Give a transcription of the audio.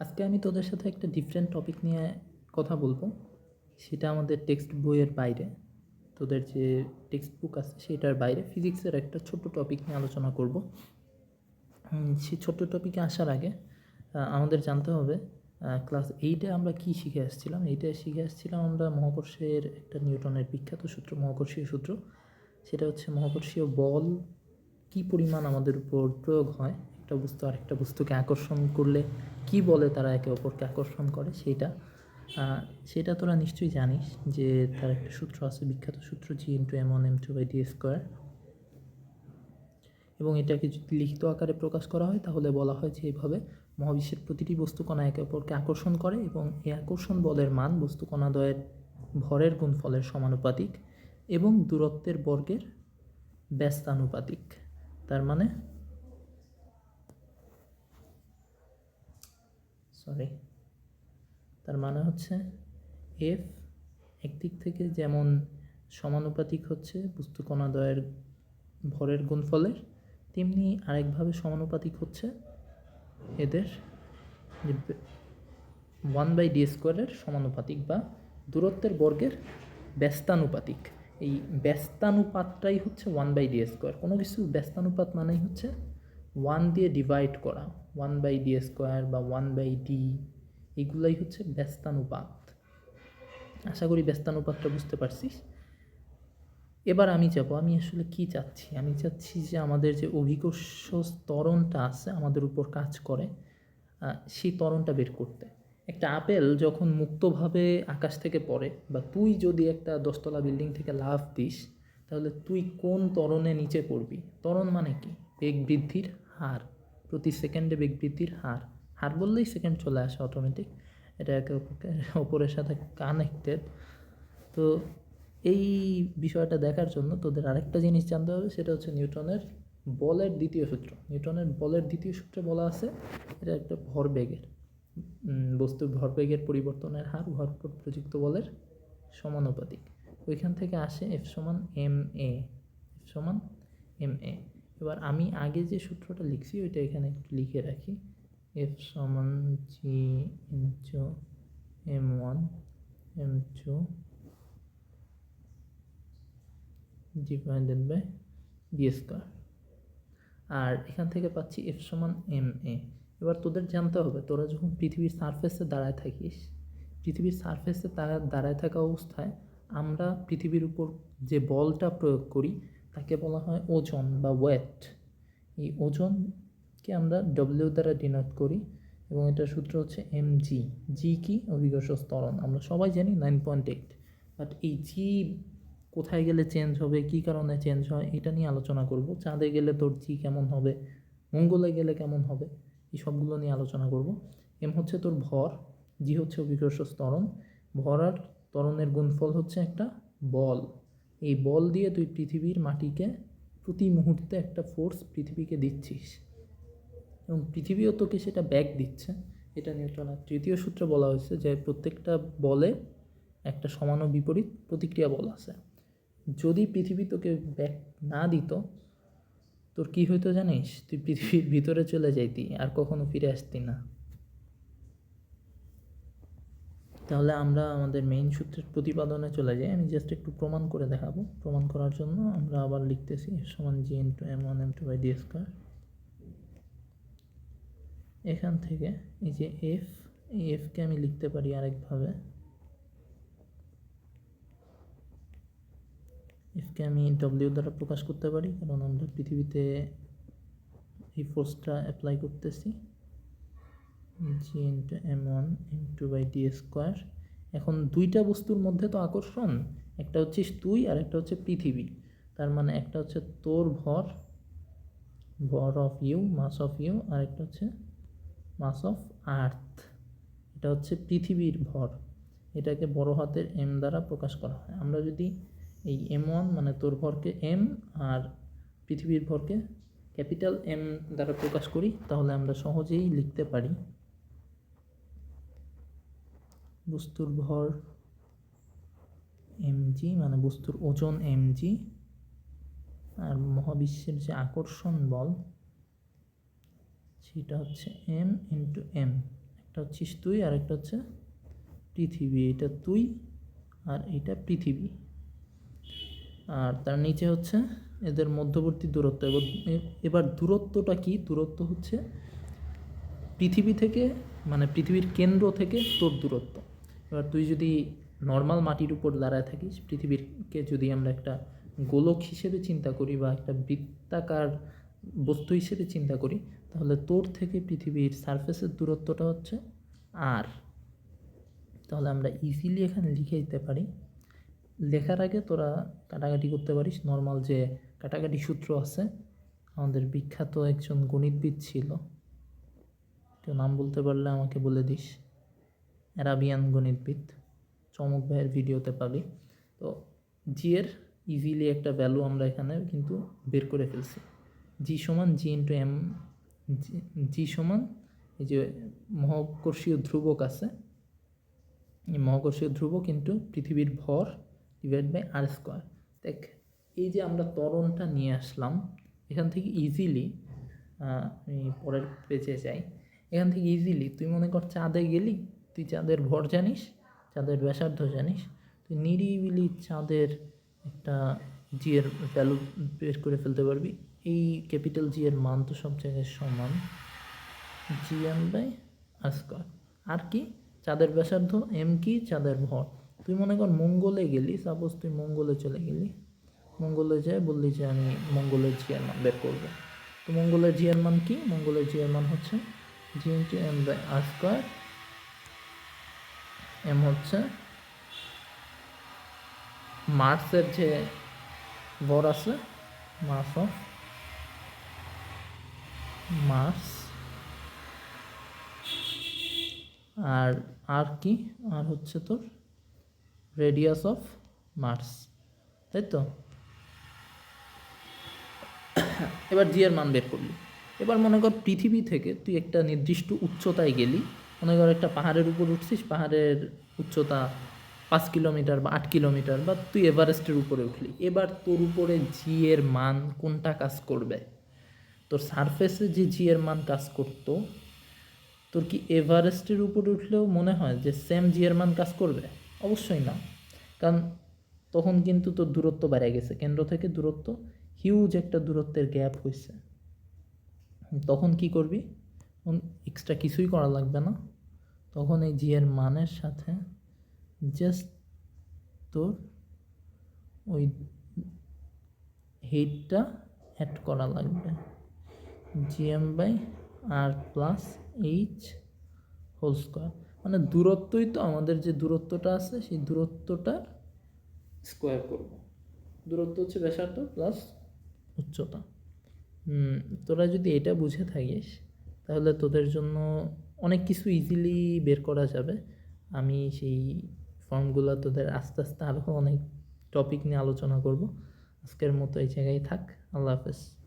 আজকে আমি তোদের সাথে একটা ডিফারেন্ট টপিক নিয়ে কথা বলব। সেটা আমাদের টেক্সট বইয়ের বাইরে। তোদের যে টেক্সট বুক আছে সেটার বাইরে। ফিজিক্সের একটা ছোট্ট টপিক নিয়ে আলোচনা করব। সেই ছোট্ট টপিকে আসার আগে আমাদের জানতে হবে ক্লাস এইটে আমরা কি শিখে আসছিলাম? এইটে শিখে আসছিলাম আমরা মহাকর্ষের একটা নিউটনের বিখ্যাত সূত্র, মহাকর্ষীয় সূত্র। সেটা হচ্ছে মহাকর্ষীয় বল কি পরিমাণ আমাদের উপর প্রয়োগ হয়? একটা বস্তু আরেকটা বস্তুকে আকর্ষণ করলে কি বলে তারা একে অপরকে আকর্ষণ করে আহ, সেটা তোরা নিশ্চয়ই জানিস যে তার একটা সূত্র আছে বিখ্যাত সূত্র G into M one M two by D square এবং এটাকে যদি লিখিত আকারে প্রকাশ করা হয় তাহলে বলা হয় যে এইভাবে মহাবিশ্বের প্রতিটি বস্তুকণা একে অপরকে আকর্ষণ করে এবং এই আকর্ষণ বলের মান বস্তু কণাদ্বয়ের ভরের গুণফলের সমানুপাতিক এবং দূরত্বের বর্গের ব্যস্তানুপাতিক। তার মানে সরি তার মানে হচ্ছে এফ একদিক থেকে যেমন সমানুপাতিক হচ্ছে বস্তু কণাদ্বয়ের ভরের গুণফলের, তেমনি আরেকভাবে সমানুপাতিক হচ্ছে এদের ওয়ান বাই ডি স্কোয়ারের সমানুপাতিক বা দূরত্বের বর্গের ব্যস্তানুপাতিক। এই ব্যস্তানুপাতটাই হচ্ছে ওয়ান বাই ডি স্কোয়ার কোনো কিছু ব্যস্তানুপাত মানেই হচ্ছে ওয়ান দিয়ে ডিভাইড করা ওয়ান বাই ডি স্কোয়ার বা ওয়ান বাই ডি এগুলাই হচ্ছে ব্যস্তানুপাত। আশা করি ব্যস্তানুপাতটা বুঝতে পারছিস। এবার আমি যাব, আমি আসলে কি চাচ্ছি? আমি চাচ্ছি যে আমাদের যে অভিকর্ষ ত্বরণটা আছে আমাদের উপর কাজ করে সেই ত্বরণটা বের করতে। একটা আপেল যখন মুক্তভাবে আকাশ থেকে পড়ে বা তুই যদি একটা দশতলা বিল্ডিং থেকে লাফ দিস, তাহলে তুই কোন ত্বরণে নিচে পড়বি? ত্বরণ মানে কি? বেগ বৃদ্ধির হার, প্রতি সেকেন্ডে বেগ বৃদ্ধির হার। হার বললেই সেকেন্ড চলে আসে অটোমেটিক এটা একে অপরের সাথে কানেক্টেড তো এই বিষয়টা দেখার জন্য তোদের আরেকটা জিনিস জানতে হবে, সেটা হচ্ছে নিউটনের বলের দ্বিতীয় সূত্র। নিউটনের বলের দ্বিতীয় সূত্রে বলা আছে, এটা একটা ভরবেগের বস্তুর ভরবেগের পরিবর্তনের হার, ভর প্রযুক্ত বলের সমানুপাতিক। ওইখান থেকে আসে এফ সমান এম এ এফ সমান এম এ এবার আমি আগে যে সূত্রটা লিখছি, ওইটা এখানে একটু লিখে রাখি। এফ সমান G into M one M two divided by D square আর এখান থেকে পাচ্ছি এফ সমান এম এ এবার তোদের জানতে হবে, তোরা যখন পৃথিবীর সারফেসে দাঁড়ায় থাকিস, পৃথিবীর সারফেসে তারা দাঁড়ায় থাকা অবস্থায় আমরা পৃথিবীর উপর যে বলটা প্রয়োগ করি তাকে বলা হয় ওজন বা ওয়েট এই ওজনকে আমরা ডব্লিউ দ্বারা ডিনোট করি এবং এটার সূত্র হচ্ছে এম জি জি কি? অভিকর্ষ স্তরণ আমরা সবাই জানি নাইন পয়েন্ট এইট বাট এই জি কোথায় গেলে চেঞ্জ হবে? কী কারণে চেঞ্জ হয়? এটা নিয়ে আলোচনা করব। চাঁদে গেলে তোর জি কেমন হবে? মঙ্গলে গেলে কেমন হবে? এই সবগুলো নিয়ে আলোচনা করব। এম হচ্ছে তোর ভর জি হচ্ছে অভিকর্ষ ত্বরণ। ভর আর ত্বরণের গুণফল হচ্ছে একটা বল। এই বল দিয়ে তুই পৃথিবীর মাটিকে প্রতি মুহূর্তে একটা ফোর্স পৃথিবীকে দিচ্ছিস। এবং পৃথিবীও তোকে সেটা ব্যাক দিচ্ছে। এটা নিউটনের তৃতীয় সূত্রে বলা হয়েছে যে প্রত্যেকটা বলে একটা সমান বিপরীত প্রতিক্রিয়া বল আছে। যদি পৃথিবী তোকে ব্যাক না দিত, তোর কী হইতো জানিস? তুই পৃথিবীর ভিতরে চলে যাইতি, আর কখনো ফিরে আসতি না। তাহলে আমরা আমাদের মেইন সূত্রের প্রতিপাদনে চলে যাই। আমি জাস্ট একটু প্রমাণ করে দেখাবো। প্রমাণ করার জন্য আমরা আবার লিখতেছি সমান G into M one M two by D square এখান থেকে এই যে এফ এই এফকে আমি লিখতে পারি আরেকভাবে। এফকে আমি ডব্লিউ দ্বারা প্রকাশ করতে পারি, কারণ আমরা পৃথিবীতে এই ফোর্সটা অ্যাপ্লাই করতেছি। G into M one M two by D square এখন দুইটা বস্তুর মধ্যে তো আকর্ষণ, একটা হচ্ছে তুই আর একটা হচ্ছে পৃথিবী। তার মানে একটা হচ্ছে তোর ভর ভর of you mass of you আর একটা হচ্ছে মাস অফ আর্থ এটা হচ্ছে পৃথিবীর ভর। এটাকে বড় হাতের এম দ্বারা প্রকাশ করা হয়। আমরা যদি এই এম ওয়ান মানে তোর ভরকে এম আর পৃথিবীর ভরকে ক্যাপিটাল এম দ্বারা প্রকাশ করি, তাহলে আমরা সহজেই লিখতে পারি বস্তুর ভর এমজি মানে বস্তুর ওজন এমজি আর মহাবিশ্বের যে আকর্ষণ বল, সেটা হচ্ছে এম ইন্টু এম একটা হচ্ছিস তুই আর একটা হচ্ছে পৃথিবী। এটা তুই, আর এটা পৃথিবী। আর তার নিচে হচ্ছে এদের মধ্যবর্তী দূরত্ব। এবার এবার দূরত্বটা কি? দূরত্ব হচ্ছে পৃথিবী থেকে মানে পৃথিবীর কেন্দ্র থেকে তোর দূরত্ব। এবার তুই যদি নর্মাল মাটির উপর দাঁড়ায় থাকিস, পৃথিবীরকে যদি আমরা একটা গোলক হিসেবে চিন্তা করি বা একটা বৃত্তাকার বস্তু হিসেবে চিন্তা করি, তাহলে তোর থেকে পৃথিবীর সারফেসের দূরত্বটা হচ্ছে আর তাহলে আমরা ইজিলি এখানে লিখে দিতে পারি, লেখার আগে তোরা কাটাকাটি করতে পারিস। নর্মাল যে কাটাকাটি সূত্র আছে, আমাদের বিখ্যাত একজন গণিতবিদ ছিল, কেউ নাম বলতে পারলে আমাকে বলে দিস। অ্যারাবিয়ান গণিতবিদ। চমক ভাইয়ের ভিডিওতে পাবি। তো জি এর ইজিলি একটা ভ্যালু আমরা এখানে কিন্তু বের করে ফেলছি। জি সমান জি ইন্টু এম জি সমান এই যে মহাকর্ষীয় ধ্রুবক আছে। এই মহাকর্ষীয় ধ্রুবক কিন্তু পৃথিবীর ভর ডিভাইড বাই আর স্কোয়ার দেখ, এই যে আমরা তরণটা নিয়ে আসলাম, এখান থেকে ইজিলি আমি পরের পেজে যাই। এখান থেকে ইজিলি তুই মনে কর চাঁদে গেলি তুই চাঁদের ভর জানিস, চাঁদের ব্যাসার্ধ জানিস, তুই নিরিবিলি চাঁদের একটা জি এর ভ্যালু বের করে ফেলতে পারবি। এই ক্যাপিটাল জি এর মান তো সব জায়গায় সমান। G M by square R কি? চাঁদের ব্যাসার্ধ এম কি? চাঁদের ভর। তুই মনে কর মঙ্গলে গেলি সাপোজ তুই মঙ্গলে চলে গেলি। মঙ্গলে যায়, বললি যে আমি মঙ্গলের জি এর মান বের করব। তো মঙ্গলের জি এর মান কি? মঙ্গলের জি এর মান হচ্ছে G into M by R square M হচ্ছে মার্সের যে ভর আছে মাস অফ মার্স। আর আর কি? আর হচ্ছে তোর রেডিয়াস অফ মার্স, তাই তো? এবার জি এর মান বের করলি। এবার মনে কর পৃথিবী থেকে তুই একটা নির্দিষ্ট উচ্চতায় গেলি মনে কর একটা পাহাড়ের উপর উঠছিস, পাহাড়ের উচ্চতা পাঁচ কিলোমিটার বা আট কিলোমিটার বা তুই এভারেস্টের উপরে উঠলি। এবার তোর উপরে জি এর মান কোনটা কাজ করবে? তোর সারফেসে যে জি এর মান কাজ করতো, তোর কি এভারেস্টের উপরে উঠলেও মনে হয় যে সেম জি এর মান কাজ করবে? অবশ্যই না। কারণ তখন কিন্তু তোর দূরত্ব বেড়ে গেছে। কেন্দ্র থেকে দূরত্ব হিউজ একটা দূরত্বের গ্যাপ হয়েছে তখন কি করবি? এক্সট্রা কিছুই করা লাগবে না। তখন এই জি এর মানের সাথে জাস্ট তোর ওই হেডটা অ্যাড করা লাগবে। GM by R plus H whole square মানে দূরত্বই তো আমাদের যে দূরত্বটা আছে, সেই দূরত্বটার স্কোয়ার করব। দূরত্ব হচ্ছে ব্যাসার্ধ প্লাস উচ্চতা। তোরা যদি এটা বুঝে থাকিস, তাহলে তোদের জন্য অনেক কিছু ইজিলি বের করা যাবে। আমি সেই ফর্মগুলো তোদের আস্তে আস্তে আরও অনেক টপিক নিয়ে আলোচনা করব। আজকের মতো এই জায়গায় থাক। আল্লাহ হাফেজ।